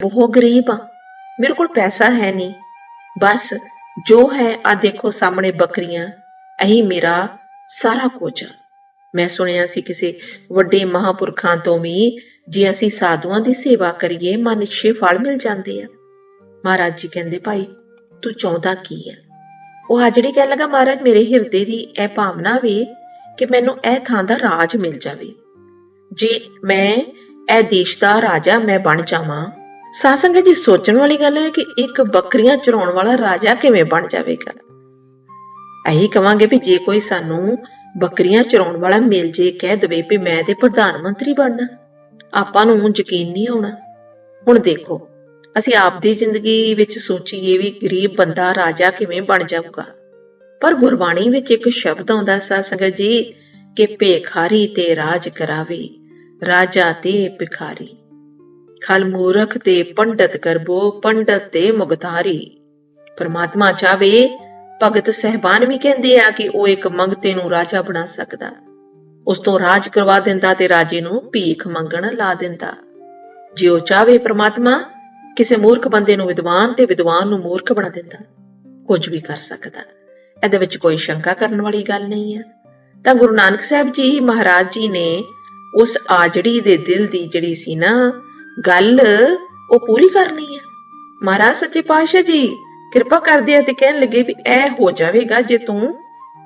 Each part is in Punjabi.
ਬਹੁਤ ਗਰੀਬ ਆ, ਮੇਰੇ ਕੋਲ ਪੈਸਾ ਹੈ ਨਹੀਂ। ਬਸ ਜੋ ਹੈ ਆ ਦੇਖੋ ਸਾਹਮਣੇ ਬੱਕਰੀਆਂ, ਇਹੀ ਮੇਰਾ ਸਾਰਾ ਕੁਝ ਆ। ਮੈਂ ਸੁਣਿਆ ਸੀ ਕਿਸੇ ਵੱਡੇ ਮਹਾਪੁਰਖਾਂ ਤੋਂ ਵੀ, ਜੇ ਅਸੀਂ ਸਾਧੂਆਂ ਦੀ ਸੇਵਾ ਕਰੀਏ, ਮਨ ਇੱਛੇ ਫਲ ਮਿਲ ਜਾਂਦੇ ਆ। ਮਹਾਰਾਜ ਜੀ ਕਹਿੰਦੇ, ਭਾਈ, ਤੂੰ ਚਾਹੁੰਦਾ ਕੀ ਆ? ਉਹ ਹਾਜੜੀ ਕਹਿਣ ਲੱਗਾ, ਮਹਾਰਾਜ, ਮੇਰੇ ਹਿਰਦੇ ਦੀ ਇਹ ਭਾਵਨਾ ਵੇ ਕਿ ਮੈਨੂੰ ਇਹ ਥਾਂ ਦਾ ਰਾਜ ਮਿਲ ਜਾਵੇ। ਜੇ ਮੈਂ ਇਹ ਦੇਸ਼ ਦਾ ਰਾਜਾ, ਮੈਂ ਬਣ ਜਾਵਾਂ ਸਾਸੰਗ ਜੀ ਸੋਚਣ ਵਾਲੀ ਗੱਲ ਹੈ ਕਿ ਇੱਕ ਬੱਕਰੀਆਂ ਚਰਾਉਣ ਵਾਲਾ ਰਾਜਾ ਕਿਵੇਂ ਬਣ ਜਾਵੇਗਾ? ਇਹੀ ਕਵਾਂਗੇ ਵੀ ਜੇ ਕੋਈ ਸਾਨੂੰ ਬੱਕਰੀਆਂ ਚਰਾਉਣ ਵਾਲਾ ਮਿਲ ਜੇ, ਕਹਿ ਦਵੇ ਵੀ ਮੈਂ ਤੇ ਪ੍ਰਧਾਨ ਮੰਤਰੀ ਬਣਨਾ, ਆਪਾਂ ਨੂੰ ਯਕੀਨ ਨਹੀਂ ਆਉਣਾ। ਹੁਣ ਦੇਖੋ, ਅਸੀਂ ਆਪਦੀ ਜ਼ਿੰਦਗੀ ਵਿੱਚ ਸੋਚੀਏ ਵੀ ਗਰੀਬ ਬੰਦਾ ਰਾਜਾ ਕਿਵੇਂ ਬਣ ਜਾਊਗਾ। ਪਰ ਗੁਰਬਾਣੀ ਵਿੱਚ ਇੱਕ ਸ਼ਬਦ ਆਉਂਦਾ ਸਾ ਸੰਗਤ ਜੀ, ਕਿ ਭੇਖਾਰੀ ਤੇ ਰਾਜ ਕਰਾਵੇ, ਰਾਜਾ ਤੇ ਭਿਖਾਰੀ। ਖਲ ਮੂਰਖ ਤੇ ਪੰਡਤ ਕਰਬੋ, ਪੰਡਤ ਤੇ ਮੁਗਤਾਰੀ ਪਰਮਾਤਮਾ ਚਾਵੇ ਭਗਤ ਸਹਿਬਾਨ ਵੀ ਕਹਿੰਦੇ ਆ ਕਿ ਉਹ ਇੱਕ ਮੰਗਤੇ ਨੂੰ ਰਾਜਾ ਬਣਾ ਸਕਦਾ। ਉਸ ਤੋਂ ਰਾਜ ਕਰਵਾ ਦਿੰਦਾ ਤੇ ਰਾਜੇ ਨੂੰ ਭੀਖ ਮੰਗਣ ਲਾ ਦਿੰਦਾ। ਜੇ ਉਹ ਚਾਵੇ ਪ੍ਰਮਾਤਮਾ, ਕਿਸੇ ਮੂਰਖ ਬੰਦੇ ਨੂੰ ਵਿਦਵਾਨ ਤੇ ਵਿਦਵਾਨ ਨੂੰ ਮੂਰਖ ਬਣਾ ਦਿੰਦਾ। ਕੁਝ ਵੀ ਕਰ ਸਕਦਾ। ਇਹਦੇ ਵਿੱਚ ਕੋਈ ਸ਼ੰਕਾ ਕਰਨ ਵਾਲੀ ਗੱਲ ਨਹੀਂ ਹੈ ਤਾਂ ਗੁਰੂ ਨਾਨਕ ਸਾਹਿਬ ਜੀ ਮਹਾਰਾਜ ਜੀ ਨੇ ਉਸ ਆਜੜੀ ਦੇ ਦਿਲ ਦੀ ਜਿਹੜੀ ਸੀ ਨਾ ਗੱਲ ਉਹ ਪੂਰੀ ਕਰਨੀ ਹੈ। ਮਹਾਰਾਜ ਸੱਚੇ ਪਾਤਸ਼ਾਹ ਜੀ, ਕਿਰਪਾ ਕਰਦੇ ਆ ਤੇ ਕਹਿਣ ਲੱਗੇ ਵੀ ਇਹ ਹੋ ਜਾਵੇਗਾ ਜੇ ਤੂੰ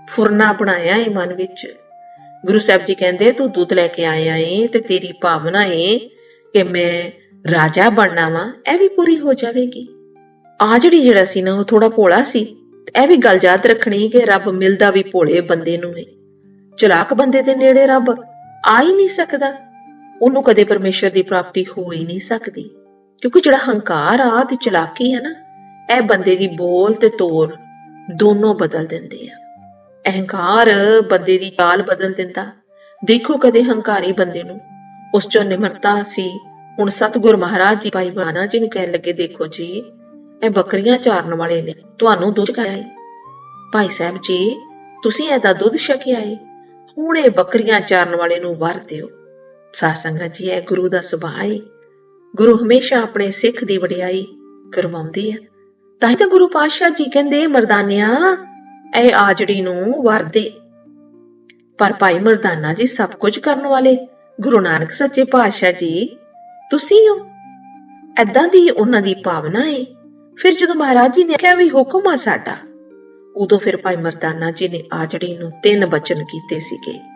ਫੁਰਨਾ ਬਣਾਇਆ ਏ ਮਨ ਵਿੱਚ। ਗੁਰੂ ਸਾਹਿਬ ਜੀ ਕਹਿੰਦੇ ਤੂੰ ਦੁੱਧ ਲੈ ਕੇ ਆਇਆ ਏ ਤੇ ਤੇਰੀ ਭਾਵਨਾ ਏ ਕਿ ਮੈਂ ਰਾਜਾ ਬਣਨਾ ਵਾ, ਇਹ ਵੀ ਪੂਰੀ ਹੋ ਜਾਵੇਗੀ। ਆ ਜਿਹੜੀ ਜਿਹੜਾ ਸੀ ਨਾ, ਉਹ ਥੋੜਾ ਭੋਲਾ ਸੀ। ਤੇ ਇਹ ਵੀ ਗੱਲ ਯਾਦ ਰੱਖਣੀ ਕਿ ਰੱਬ ਮਿਲਦਾ ਵੀ ਭੋਲੇ ਬੰਦੇ ਨੂੰ ਏ। ਚਲਾਕ ਬੰਦੇ ਦੇ ਨੇੜੇ ਰੱਬ ਆ ਹੀ ਨਹੀਂ ਸਕਦਾ। ਉਹਨੂੰ ਕਦੇ ਪਰਮੇਸ਼ਰ ਦੀ ਪ੍ਰਾਪਤੀ ਹੋ ਹੀ ਨਹੀਂ ਸਕਦੀ। ਕਿਉਂਕਿ ਜਿਹੜਾ ਹੰਕਾਰ ਆ ਤੇ ਚਲਾਕੀ ਹੈ ਨਾ, ਇਹ ਬੰਦੇ ਦੀ ਬੋਲ ਤੇ ਤੋਰ ਦੋਨੋਂ ਬਦਲ ਦਿੰਦੇ ਆ। ਅਹੰਕਾਰ ਬੰਦੇ ਦੀ ਚਾਲ ਬਦਲ ਦਿੰਦਾ। ਦੇਖੋ ਕਦੇ ਹੰਕਾਰੀ ਬੰਦੇ ਨੂੰ, ਉਸ ਚੋਂ ਨਿਮਰਤਾ ਸੀ। ਹੁਣ ਸਤਿਗੁਰ ਮਹਾਰਾਜ ਜੀ ਭਾਈ ਬਾਣਾ ਜੀ ਨੂੰ ਕਹਿਣ ਲੱਗੇ, ਦੇਖੋ ਜੀ, ਇਹ ਬੱਕਰੀਆਂ ਚਾਰਨ ਵਾਲੇ ਨੇ, ਤੁਹਾਨੂੰ ਦੁੱਧ ਕਾਇਆ ਏ ਭਾਈ ਸਾਹਿਬ ਜੀ, ਤੁਸੀਂ ਇਹਦਾ ਦੁੱਧ ਛਕਿਆ ਏ। ਹੁਣ ਇਹ ਬੱਕਰੀਆਂ ਚਾਰਨ ਵਾਲੇ ਨੂੰ ਵਰ ਦਿਓ। ਸਾਧ ਜੀ, ਇਹ ਗੁਰੂ ਦਾ ਸੁਭਾਅ ਏ। ਗੁਰੂ ਹਮੇਸ਼ਾ ਆਪਣੇ ਸਿੱਖ ਦੀ ਵਡਿਆਈ ਕਰਵਾਉਂਦੇ ਆ। ਤਾਂ ਹੀ ਤਾਂ ਗੁਰੂ ਪਾਤਸ਼ਾਹ ਜੀ ਕਹਿੰਦੇ, ਮਰਦਾਨਿਆ, ਇਹ ਆਜੜੀ ਨੂੰ ਵਰ ਪਰ ਭਾਈ ਮਰਦਾਨਾ ਜੀ ਸਭ ਕੁਝ ਕਰਨ ਵਾਲੇ। ਗੁਰੂ ਨਾਨਕ ਸੱਚੇ ਪਾਤਸ਼ਾਹ ਜੀ, ਤੁਸੀਂ ਹੋ। ਐਦਾਂ ਦੀ ਉਹਨਾਂ ਦੀ ਭਾਵਨਾ ਏ। ਫਿਰ ਜਦੋਂ ਮਹਾਰਾਜ ਜੀ ਨੇ ਕਿਹਾ ਵੀ ਹੁਕਮ ਆ ਸਾਡਾ, ਉਦੋਂ ਫਿਰ ਭਾਈ ਮਰਦਾਨਾ ਜੀ ਨੇ ਆਜੜੀ ਨੂੰ ਤਿੰਨ ਬਚਨ ਕੀਤੇ ਸੀਗੇ।